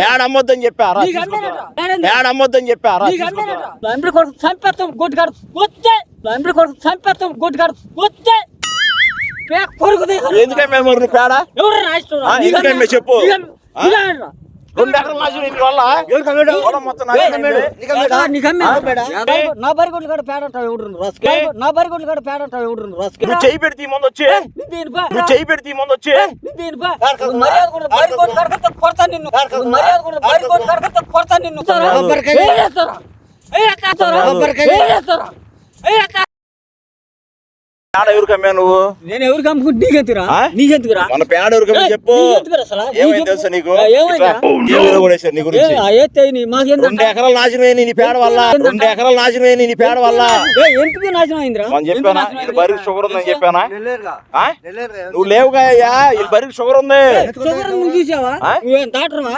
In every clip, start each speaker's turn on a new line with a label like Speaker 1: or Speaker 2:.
Speaker 1: పేడ అమ్మొద్దని చెప్పారా. పేడ అమ్మొద్దని చెప్పారా.
Speaker 2: లంబడి కొడుకు చంపేస్తాం గొడ్డుగాడు కొడుకు చంపేస్తాం కొడుకు
Speaker 1: మేము పేడ?
Speaker 2: ఎవరు రాష్ట్రం
Speaker 1: చెప్పు.
Speaker 2: నా బరిగొడ్లు కూడా పేడంటావు ఎవడు రస్కే నా బరిగొడ్లు కూడా పేడంటావు ఎవడు రస్కే
Speaker 1: నువ్వు చెయ్యి పెడితే ఈ ముందు వచ్చి? నువ్వు చెయ్యి పెడితే ఈ ముందు వచ్చి?
Speaker 2: మర్యాద కూడా బరిగొడ్లు కొడతా నిన్ను. మర్యాద కూడా బరిగొడ్లు కడకత్త కొడతా నిన్ను. ఏం చేస్తారా? ఏం చేస్తారా? ఏం చేస్తారా?
Speaker 1: పేడ నువ్వు?
Speaker 2: నేను నీకెందుకురా? నీకెందుకురా
Speaker 1: మన పేడ చెప్పు? ఏమైంది? తెలుసా నీకు? నీ గురించి? రెండు ఎకరాలు నీ పేడ వల్ల. రెండు ఎకరాలు నాశనం అయింది నీ పేడ వల్ల.
Speaker 2: ఏ, ఎందుకు నాశనం అయిందిరా?
Speaker 1: మనం
Speaker 2: ఎందుకు
Speaker 1: చెప్పానా?
Speaker 2: నాశనం
Speaker 1: ఇది
Speaker 2: అయింది?
Speaker 1: బరికి షుగర్ ఉందని చెప్పానా? ఆ? నువ్వు లేవుగా అయ్యా ఇది బరికి షుగర్ ఉంది.
Speaker 2: షుగర్ నువ్వు చూసావా? నువ్వేం డాక్టర్వా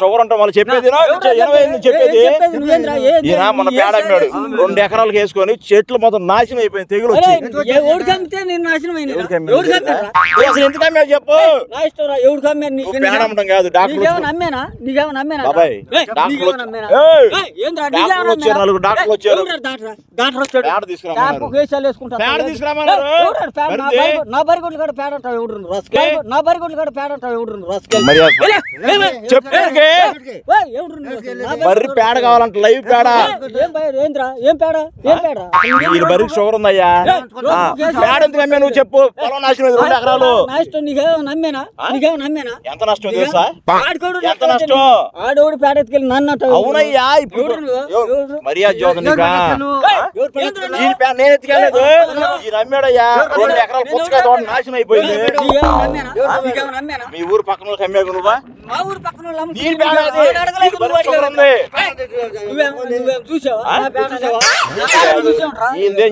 Speaker 1: షుగర్ అంటే వాళ్ళు చెప్పేది ఎనభై చెప్పేది? ఈయన మన పేడ అమ్మాడు. రెండు ఎకరాలకు వేసుకొని చెట్లు మొత్తం నాశనం అయిపోయింది తెగులు వచ్చి
Speaker 2: ఏ ఓడికి అమ్మితే నేను నాశనం అయింది
Speaker 1: ఎవరికి అమ్మాడు?
Speaker 2: ఎవడికి అమ్మారా?
Speaker 1: ఏ, అసలు ఎందుకు అమ్మావు చెప్పు.
Speaker 2: నా ఇష్టం రా ఎవడికి అమ్మాను నీకు
Speaker 1: నువ్వు పేడ అమ్మడం కాదు డాక్టర్
Speaker 2: నీకేమైనా అమ్మేనా అమ్మేనా
Speaker 1: బాబాయ్,
Speaker 2: అమ్మేనా? ఏంద్రా,
Speaker 1: వచ్చారు? నలుగురు వచ్చారు.
Speaker 2: డాక్టర్? డాక్టర్ వచ్చాడు.
Speaker 1: పేడ
Speaker 2: కేసాలు వేసుకుంటారు.
Speaker 1: పేడ
Speaker 2: పేడ? నా? బరిగొడ్లు- నా బరిగొడ్లు కూడా పేడ అంటావు ఎవడు రస్కే నా బరిగొడ్లు కూడా పేడ అంటావు ఎవడు రస్కే
Speaker 1: మరి
Speaker 2: ఎవడు
Speaker 1: బర్రి పేడ కావాలంట లైవ్ పేడ.
Speaker 2: ఏం ఏంద్రా? ఏం పేడ? ఏం పేడ?
Speaker 1: ఈ బరికి షుగర్ ఉందయ్యా. పేడ ఎందుకు నువ్వు చెప్పు. పొలం నాశనం రెండు ఎకరాలు.
Speaker 2: నా ఇష్టం నీకేమైనా నమ్మేనా? నీకేమైనా నమ్మేనా?
Speaker 1: ఎంత నష్టం తెలుసా?
Speaker 2: ఆడుకోడు
Speaker 1: ఎంత నష్టం?
Speaker 2: ఆడోడు పేడ ఎత్తుకెళ్ళి నన్ను అంటావు
Speaker 1: అవునయ్యా ఇప్పుడు? మర్యాద
Speaker 2: పేడ
Speaker 1: నేను ఎత్తుకెళ్ళలేదు. ఈ నమ్మాడయ్యా రెండు ఎకరాల పుచ్చకాయ తోట నాశనం అయిపోయింది? మీ ఊరు పక్కన వాళ్ళకి అమ్మావు నువ్వా?
Speaker 2: మా ఊరు పక్కన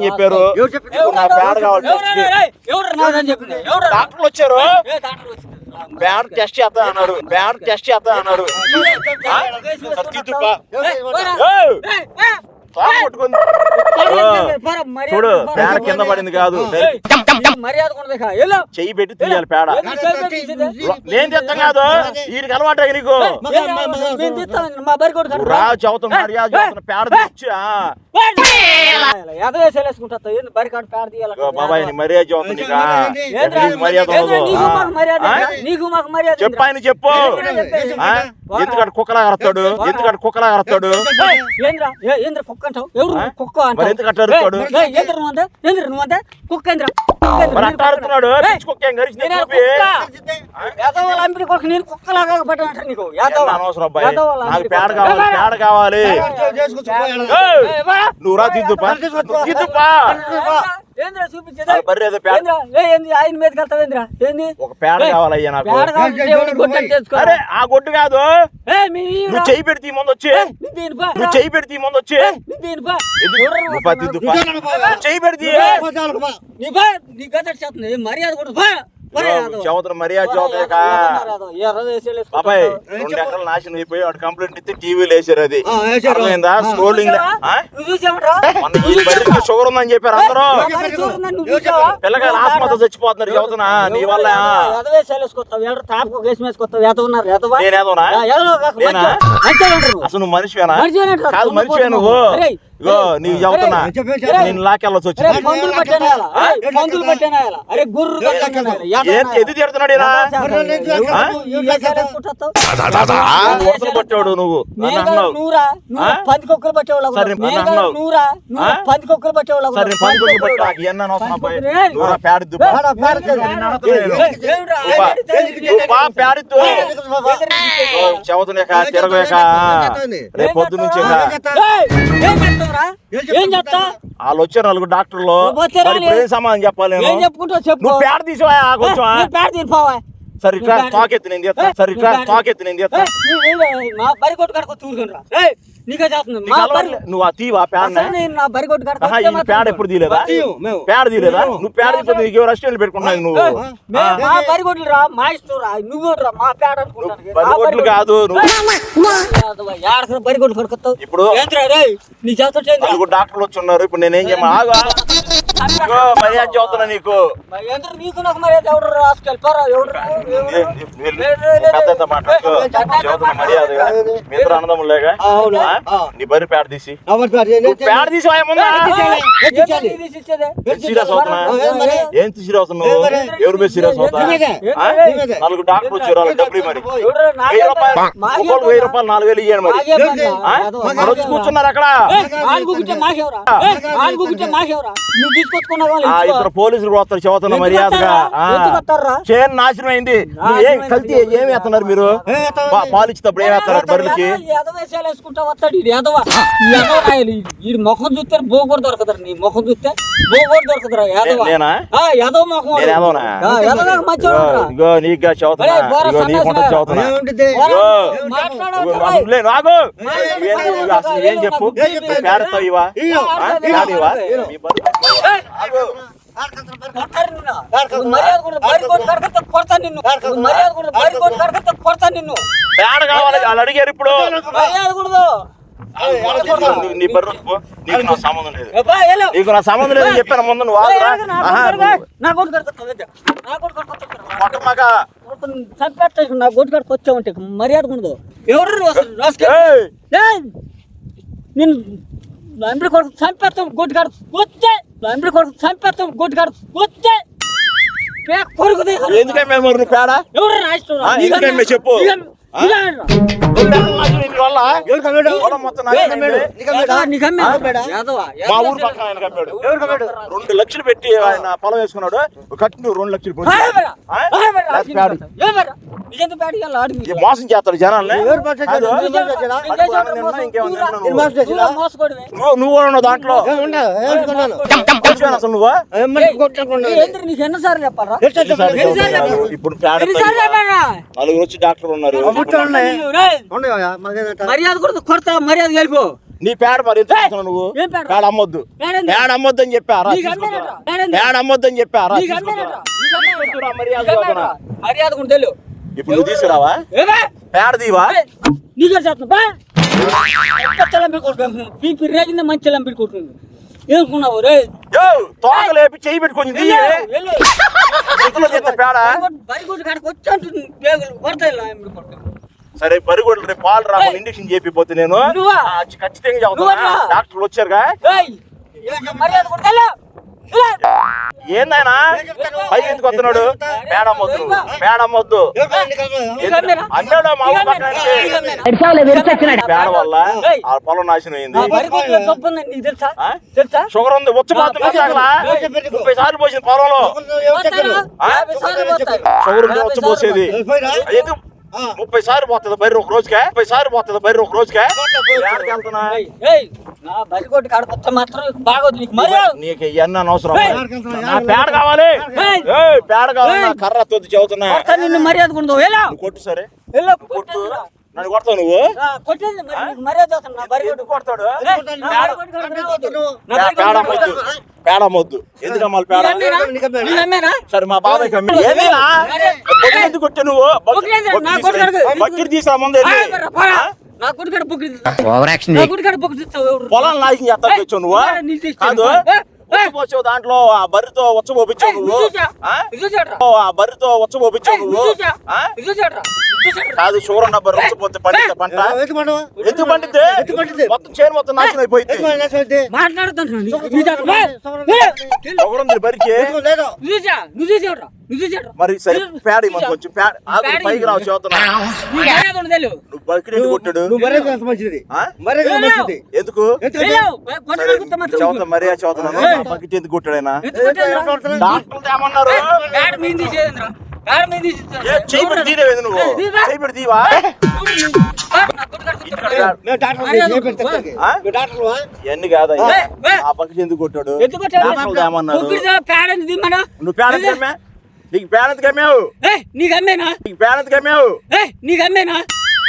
Speaker 1: చెప్పారు? నా పేడ కావాలి? డాక్టర్లు వచ్చారు? పేడ టెస్ట్ చేస్తా అన్నాడు. పేడ టెస్ట్ చేస్తా అన్నాడు. చూడు. పేడ కింద పడింది కాదు.
Speaker 2: మర్యాద
Speaker 1: చెయ్యి పెట్టి తీయాలి పేడ? నేను తెస్తాం కాదు. వీరికి అలవాటు నీకు. రా చదువుతున్న మర్యాద పేడ తెచ్చి బాబాయ్ మర్యాద చదువుతుంది మర్యాద
Speaker 2: మర్యాద
Speaker 1: చెప్పు? ఎందుకంటే కుక్కలా కడతాడు ఎందుకంటే కుక్కలా కడతాడు
Speaker 2: కుక్క అంటావు? ఎవరు కుక్క అంటావు?
Speaker 1: మరి ఎందుకు అట్లా అరుస్తాడు?
Speaker 2: ఏయ్, ఏయ్, ఏంద్రా నువ్వు అంతే? ఏంద్రా నువ్వు అంతే? కుక్క ఏంద్రా? నేను కుక్కలాగా నీకు.
Speaker 1: పేడ. కావాలి పేడ. నువ్వు రా తిద్దుపా తిద్దుపా
Speaker 2: ఏంద్రా చూపించేది
Speaker 1: ఏదో
Speaker 2: ఆయన మీదకి వెళ్తావు ఏంద్రా ఏంది
Speaker 1: ఒక పేడ కావాలయ్యా నాకు. అరే ఆ గొడ్డు కాదు
Speaker 2: ఏయ్, మీ ఈరా.
Speaker 1: నువ్వు చెయ్యి పెడితే ముందు వచ్చి. నువ్వు పెడితే ఈ ముందు వచ్చి చెయ్యి పెడితే
Speaker 2: నీ బా నీ గదర్ చేస్తుంది ఏ మర్యాద కూడా బా.
Speaker 1: చదువుతున్న
Speaker 2: వేసుకుంటావు.
Speaker 1: బాబాయ్ రెండు ఎకరాలు నాశనం అయిపోయి వాడు కంప్లైంట్ ఇస్తే టీవీలో వేసారు అది. అర్థమైందా? స్క్రోలింగ్ షుగర్ ఉందని చెప్పారు అందరూ. ఆత్మహత్య చచ్చిపోతున్నారు చదువుతున్నా నీ వల్ల నేనా? అసలు నువ్వు మనిషివేనా? కాదు మనిషివే నువ్వు. ఇగో నీకు చెబుతున్నా
Speaker 2: అరేయ్,
Speaker 1: నేను లాకెళ్ళొచ్చు
Speaker 2: అరే
Speaker 1: వచ్చి
Speaker 2: మందులు పట్టేనాయాల అరే మందులు పట్టేనాయాల అరే గుర్రు
Speaker 1: ఎది తిడుతున్నాడు ఈయన? ఆ? వరుసలు పట్టాడు నువ్వు
Speaker 2: నూరా? పంది కుక్కలు పట్టేవాళ్ళు
Speaker 1: సరే?
Speaker 2: పంది కుక్కలు పట్టేవాళ్ళు
Speaker 1: సరే పట్టా ఎన్న పేడిద్దు పేడిద్దు రేపు పొద్దు నుంచి.
Speaker 2: ఏం చేస్తా
Speaker 1: వాళ్ళు వచ్చారు నలుగురు డాక్టర్లు సమాధానం చెప్పాలి నేను?
Speaker 2: ఏం చెప్పుకుంటావు చెప్పు.
Speaker 1: నువ్వు పేడ కొంచెం
Speaker 2: నేను పేడ
Speaker 1: సరే ఇట్లా తాకెత్తి నేను తీస్తా సరే ఇట్లా తాకెత్తి నేను తీస్తా
Speaker 2: మా బరి కొట్టు కడుకో తూరుకుంటా నీకే చేస్తుంది.
Speaker 1: నీకు
Speaker 2: మా
Speaker 1: అలవాటు
Speaker 2: బరి
Speaker 1: లే- నువ్వు ఆ తీవా పేడ
Speaker 2: అసలు నేను నా బరి కొట్టు కడుకో
Speaker 1: ఆహా, ఈ పేడ ఎప్పుడు నువ్వు నీకు ఎవరు పెట్టుకున్నావు నువ్వు?
Speaker 2: మా బరి కొట్లు రా మా ఇష్టం రా. నువ్వు రా మా పేడ అనుకుంటాను.
Speaker 1: పది కోట్లు కాదు నువ్వు
Speaker 2: ఏడక్కడ బరి కొట్టు కడుకొస్తావు
Speaker 1: ఇప్పుడు
Speaker 2: నీ
Speaker 1: డాక్టర్లు వచ్చి ఉన్నారు. ఇప్పుడు నేనేం చేయమా? మర్యాద చదువుతున్నా నీకు?
Speaker 2: మరి ఎందుకు నీకు నాకు మర్యాద ఎవడు రాసుకెళ్ళిపోరా ఎవడు
Speaker 1: ఏ, చదువుతున్నా. నీ బరి పేడ తీసి? పేడ తీసి. సీరియస్ అవుతున్నా
Speaker 3: ఏం మరి?
Speaker 1: ఏం సీరియస్ అవుతున్నావు? ఎవరి మీద సీరియస్ అవుతా. నలుగురు డాక్టర్ వచ్చారు వాళ్ళకి డబ్బులు మరి వెయ్యి రూపాయలు వెయ్యి రూపాయలు నాలుగు వేలు ఇయ్యండి మరి. కూర్చున్నారు అక్కడ. ఇద్దరు పోలీసులు కూడా వస్తారు చదువుతున్న మర్యాదగా. చేను నాశనం అయింది. కల్తీ ఏమి వేస్తున్నారు మీరు? పాలు ఇచ్చినప్పుడు ఏం వేస్తున్నారు
Speaker 2: రాయలు ఈ ముఖం చూస్తే బోగోడు దొరకదురా నీ ముఖం చూస్తే. బోగోడు దొరకదురా ఎదవ
Speaker 1: నే- నేనా?
Speaker 2: ఆ, ఎదవ ముఖం
Speaker 1: నేను ఏదోనా?
Speaker 2: ఆ, ఎదవ మంచివాడు
Speaker 1: ఇగో,
Speaker 2: రా.
Speaker 1: ఇగో నీకుగా చదువుతున్నా
Speaker 2: ఒరేయ్, బోర
Speaker 1: ఇగో నీకుంటా
Speaker 2: సన్నాసి
Speaker 1: చదువుతున్నా
Speaker 3: ఏముంటుంది?
Speaker 2: పోరా,
Speaker 1: ఇగో.
Speaker 2: మాట్లాడొద్దు
Speaker 1: ఇగో,
Speaker 2: రా.
Speaker 1: అసలు లే, ఆగు. నువ్వేం నువ్వు అసలు ఏం చెప్పు? పేడతావు ఇవా?
Speaker 3: ఇయ్యో.
Speaker 2: కొడతా నిన్ను కొడతా నిన్ను
Speaker 1: పేడ కావాలి వాళ్ళు అడిగారు ఇప్పుడు నీ- నీ నీకు నా సంబంధం లేదు నీకు నా సంబంధం చెప్పాను ముందు నువ్వు
Speaker 2: నా
Speaker 1: ఆహా,
Speaker 2: కొడుకు
Speaker 1: నువ్వు
Speaker 2: నా మర్యాద ఉండదు ఎవరు నేను లంబడి కొడుకు చంపేస్తాం గొడ్డు కాడ వచ్చే లంబడి కొడుకు చంపేస్తాం గొడ్డు కాడ వచ్చే పేక కొడుకు
Speaker 1: ఎందుకని నువ్వు పేడ
Speaker 2: ఎవరు రాష్ట్రం
Speaker 1: చెప్పు. మా ఊరు పక్కన ఆయన కమ్మాడు
Speaker 3: ఎవరు కమ్మాడు?
Speaker 1: రెండు లక్షలు పెట్టి ఆయన పొలం వేసుకున్నాడు కట్టి రెండు లక్షలు మోసం చేస్తాడు జనాల్ని? నువ్వు కూడా దాంట్లో? అసలు నువ్వు? ఇప్పుడు నలుగురు వచ్చి డాక్టర్ ఉన్నారు?
Speaker 2: మర్యాద కూడా కొడతా మర్యాద వెళ్ళిపో
Speaker 1: నీ పేడ మరి నువ్వు?
Speaker 2: ఏం పేడ?
Speaker 1: పేడ అమ్మొద్దు.
Speaker 2: పేడ
Speaker 1: అమ్మొద్దు అని చెప్పారా?
Speaker 2: పేడ
Speaker 1: అమ్మొద్దు అని చెప్పారా మర్యాద.
Speaker 2: మర్యాద కూడా తెలియదు
Speaker 1: ఇప్పుడు నువ్వు తీసుకురావా? పేడ దీవా?
Speaker 2: నీకే చేస్తున్నా రేగింది మంచి రే?
Speaker 1: తోక లేపి చేయి చేతిలో చేస్తే పేడ
Speaker 2: కాడికి వచ్చి అంటుంది. పడతాయి
Speaker 1: సరే పరిగొడ్లు రేపు పాలు రాకుండా ఇంజక్షన్ చేపిపోతే నేను.
Speaker 2: నువ్వా?
Speaker 1: ఆ, ఖచ్చితంగా? డాక్టర్లు వచ్చారుగా?
Speaker 2: మర్యాద
Speaker 1: ఏందాయనా పైకి ఎందుకు వస్తున్నాడు?
Speaker 3: నీకు కమ్మాడు?
Speaker 2: నీకు అమ్మేనా?
Speaker 1: అన్నాడు మా ఊరు? పేడ వల్ల. ఆ పొలం నాశనం అయింది షుగర్ ఉంది
Speaker 3: ఏయ్.
Speaker 1: ముప్పై సార్లు పోసింది పొలంలో. షుగర్ ఉంది వచ్చి పోసేది? ఎందుకు. ముప్పై సార్లు పోతుంది బర్రె ఒక రోజుకే. ముప్పై సార్లు పోతుంది బర్రె ఒక రోజుకే. ఎక్కడికి వెళ్తున్నా?
Speaker 2: మాత్రం బాగోదు నీకు
Speaker 1: ఇవన్నీ. నా పేడ కావాలి.
Speaker 2: ఏయ్.
Speaker 1: పేడ కావాలి. నా. కర్ర తొద్దు చెబుతున్నా.
Speaker 2: నిన్ను మర్యాద ఎలా
Speaker 1: నువ్వు కొట్టు సరే.
Speaker 2: ఎలా
Speaker 1: కొట్టు? నన్ను కొడతావు నువ్వు?
Speaker 2: కొట్టేది మరి మర్యాద నా
Speaker 1: కొడతాడు? పేడ? అమ్మొద్దు ఎందుకు అమ్మాలి పేడ? సరే మా బాబాయ్ కమ్మి. ఎందుకు నువ్వు? తీసా ముందు?
Speaker 2: నా బుక్ నా బుక్?
Speaker 1: పొలం నాశనం నువ్వు. కాదు. దాంట్లో ఆ బర్రెతో వచ్చ పోపించావు
Speaker 2: ఏయ్,
Speaker 1: నువ్వు? ఆ? బర్రెతో వచ్చ పోపించావు
Speaker 2: ఏయ్, ఇది
Speaker 1: నువ్వు కాదు బర్రె వచ్చపోతే పండితే పంట?
Speaker 3: ఎందుకు?
Speaker 1: ఎందుకు పండితే? మొత్తం చేను మొత్తం నాశనం అయిపోయింది. బరికి? మరి సరే పేడ ఆగు,
Speaker 2: పేడ
Speaker 1: పైకి రావు. చదువుతున్నా. నువ్వు బరికి ఎందుకు? కొట్టాడు చదువుతా మర్యాద చదువుతున్నాను. బకెట్ ఎందుకు
Speaker 2: కొట్టాడురా?
Speaker 1: డాక్టర్లు ఏమన్నారు?
Speaker 2: పేడ. పేడ
Speaker 1: పెట్టి
Speaker 2: తీవా? ఆ, నా గుడి కాడ కూర్చోరా.
Speaker 3: మేము డాక్టర్
Speaker 2: మర్యాద
Speaker 3: ఏ పెడతాం
Speaker 2: ఉండదు.
Speaker 1: ఆ?
Speaker 3: మేము డాక్టర్వా?
Speaker 1: ఇవన్నీ కాదయ్యా.
Speaker 2: ఏయ్, ఏయ్.
Speaker 1: ఆ బకెట్ ఎందుకు కొట్టాడు?
Speaker 2: పేడ?
Speaker 1: నువ్వు కమ్మే నీకు పేడంత కమ్మావు
Speaker 2: ఏయ్, నీకు అమ్మేనా
Speaker 1: నీకు కమ్మావు
Speaker 2: ఏయ్, నీకు అమ్మేనా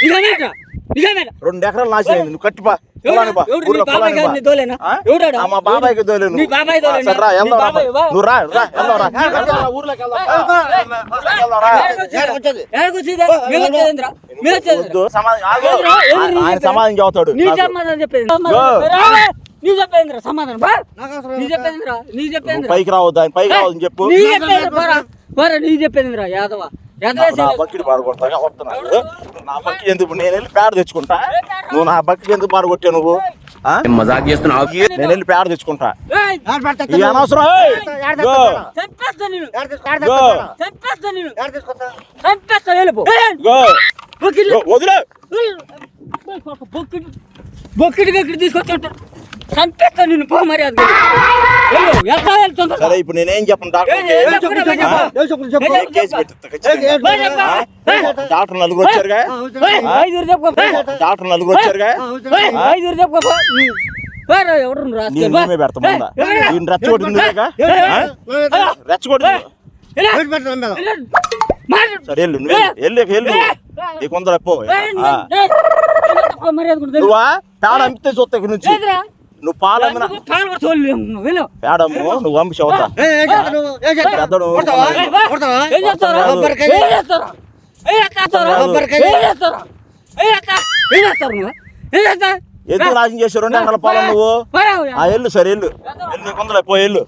Speaker 2: నీకు అమ్మేనా నీకు అమ్మేనా
Speaker 1: రెండు ఎకరాలు నాశనం నువ్వు కట్టిపా. మా బాబాయ్కి. నువ్వు రా సమాధానం ఆయన
Speaker 2: నీ
Speaker 1: సమాధానం
Speaker 2: చెప్పేంద్రా సమాధానం బా నీ. చెప్పేంద్రా నీ చెప్పేంద్రా
Speaker 1: పైకి రావద్దు ఆయన పైకి రావద్దని చెప్పు
Speaker 2: నీ చెప్పేంద్రా నీ చెప్పేంద్రా యాదవ
Speaker 1: నా బక్కిడి బారగొడతాగా వస్తున్నాడు నా బక్కి ఎందుకు? నేను వెళ్ళి పేడ తెచ్చుకుంటా. నువ్వు నా బక్కి ఎందుకు బారగొట్టావు నువ్వు?
Speaker 4: మజాక్ చేస్తున్నావు?
Speaker 1: నేను వెళ్ళి పేడ తెచ్చుకుంటా. ఇది అనవసరం!
Speaker 2: బొక్కిడి
Speaker 1: వదిలే.
Speaker 2: బొక్కిడి ఇక్కడ తీసుకొచ్చి చంపేస్తా నిన్ను పో ఎట్లా వెళ్తుందా?
Speaker 1: సరే ఇప్పుడు నేనేం చెప్పను? డాక్టర్ డాక్టర్ నలుగురు వచ్చారుగా?
Speaker 2: ఐదుగురు చెప్పుకో
Speaker 1: డాక్టర్ నలుగురు వచ్చారుగా?
Speaker 2: ఐదుగురు చెప్పుకో వేరే ఎవరు
Speaker 1: పెడతాం రెచ్చగొట్టింది? రెచ్చగొట్టింది. సరే వెళ్ళు నువ్వు వెళ్ళు వెళ్ళు. నీకు అమ్మితే చూస్తా ఇక్కడ నుంచి. నువ్వు పాలమ్మిన
Speaker 2: ఎందుకు పాలు కూడా తోలులేము నువ్వు, వెళ్ళు.
Speaker 1: పేడమ్ము నువ్వు?
Speaker 3: ఏం చేస్తావు?
Speaker 1: పెద్దడు. ఎందుకు నాశనం చేశారు రెండు ఎకరాల పొలం నువ్వు ఆ ఎల్లు సరే ఎల్లు ఎల్లు నీకు ఉందలే పో ఎల్లు